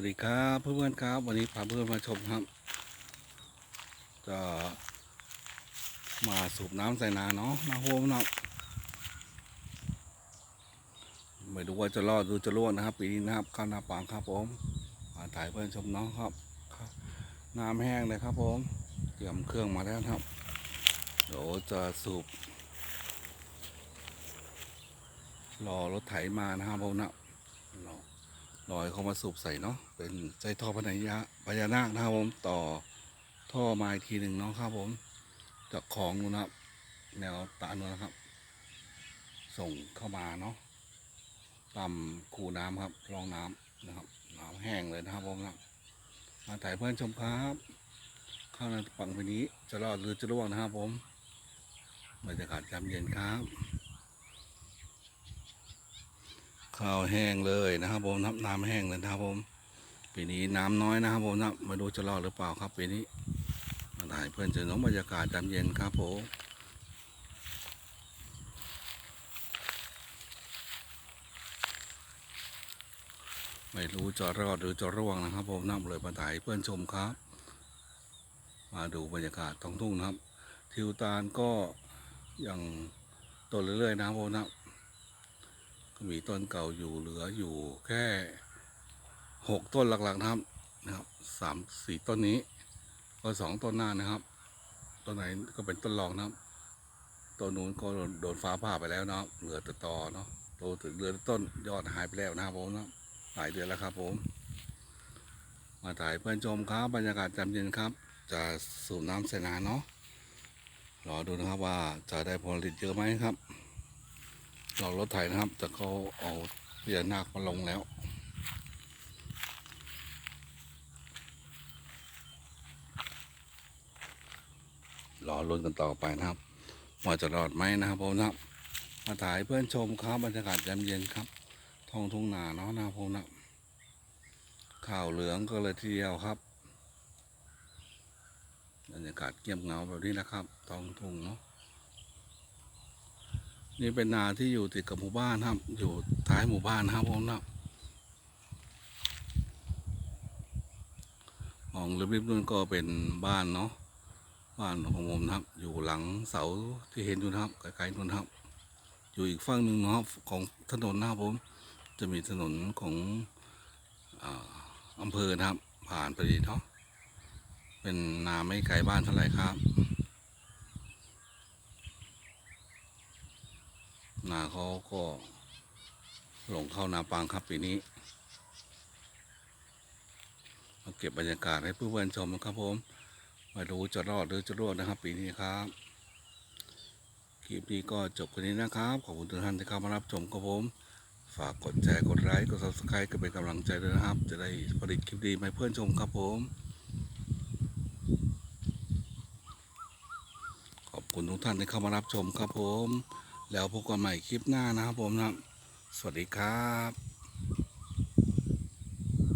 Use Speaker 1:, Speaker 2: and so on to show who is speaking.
Speaker 1: วัสดีครับเพื่อนๆครับวันนี้พาเพื่อนมาชมครับ จะมาสูบน้ำใส่นาเนาะนาโฮมเนาะไม่รู้ว่าจะรอดหรือจะร่วนะครับ ปีนี้นะครับข้าวนาปางครับผมมาถ่ายเพื่อนชมเน้องครับครับน้ำแห้งเลยครับผมเตรียมเครื่องมาแล้วครับเดี๋ยวจะสูบรอรถไถมานะครับผมนะรอ ลอยเขามาสูบใส่เนาะเป็นใจท่อพญายะพญานาคนะครับผมต่อท่อมาอีกทีหนึ่งเนาะครับผมจากของนู้นะครับ แนวตาโนู้นนะครับ ส่งเข้ามาเนาะตาคูน้ำครับรองน้ำนะครับน้ำแห้งเลยนะครับผมนะมาถ่ายเพื่อนชมครับข้าวในฝั่งไปนี้จะรอดหรือจะร่วงนะครับผมบรรยากาศยามเย็นครับ ข้าวแห้งเลยนะครับผมน้ำน้ำแห้งเลยนะครับผมปีนี้น้ำน้อยนะครับผมนะไม่รู้จะรอดหรือเปล่าครับปีนี้มาถ่ายเพื่อนจอน้องบรรยากาศยาเย็นครับผมไม่รู้จะรอดหรือจะร่วงนะครับ ผมน้ำเลยมาถ่ายเพื่อนชมครับ มาดูบรรยากาศท้องทุ่งนะครับ ทิวตาลก็ยังโตเรื่อยๆนะครับผมนะ มีต้นเก่าอยู่เหลืออยู่แค่หกต้นหลักๆนะครับนะครับสามสี่ต้นนี้ ก็สองต้นหน้านะครับ ต้นไหนก็เป็นต้นรองนะครับต้นนู้นก็โดนฟ้าผ่าไปแล้วเนาะเหลือแต่ตอเนาะโตถึงเหลือต้นยอดหายไปแล้วนะครับผมนะหลายเดือนแล้วครับผม มาถ่ายเพื่อนชมครับบรรยากาศจำเย็นครับ จะสูบน้ำใส่นาเนาะรอดูนะครับว่าจะได้ผลผลิตเยอะไหมครับ เรารถไถนะครับ แต่เขาเอาพญานาคมาลงแล้ว รอลุ้นกันต่อไปนะครับว่าจะรอดไหมนะครับผมนะมาถ่ายเพื่อนชมครับบรรยากาศยามเย็นครับ ท้องทุ่งนาเนาะนะครับผมนะข่าวเหลืองก็เลยทีเดียวครับบรรยากาศเงียบเหงาแบบนี้นะครับท้องทุ่งเนาะ นี่เป็นนาที่อยู่ติดกับหมู่บ้านครับ อยู่ท้ายหมู่บ้านนะครับผมนะมองริบๆนู่นก็เป็นบ้านเนาะบ้านของผมนะครับ อยู่หลังเสาที่เห็นอยู่นะครับไกลๆนู่นครับ อยู่อีกฝั่งหนึ่งเนาะของถนนนะครับผม จะมีถนนของอาอำเภอนะครับ ผ่านไปดีเนาะเป็นนาไม่ไกลบ้านเท่าไหร่ครับาเขาก็หลงเข้านาปางครับปีนี้มาเก็บบรรยากาศให้เพื่อนๆชมนะครับผมม่รู้จะรอดหรือจะรอดนะครับ ปีนี้ครับคลิปนี้ก็จบกันนี้นะครับ ขอบคุณทุกท่านที่เข้ามารับชมครับผม ฝากกดแชร์กดไลค์กด subscribe ก็เป็นกำลังใจด้วยนะครับ จะได้ผลิตคลิปดีมาให้เพื่อนชมครับผม ขอบคุณทุกท่านที่เข้ามารับชมครับผม แล้วพบกันใหม่คลิปหน้านะครับผมนะครับ สวัสดีครับ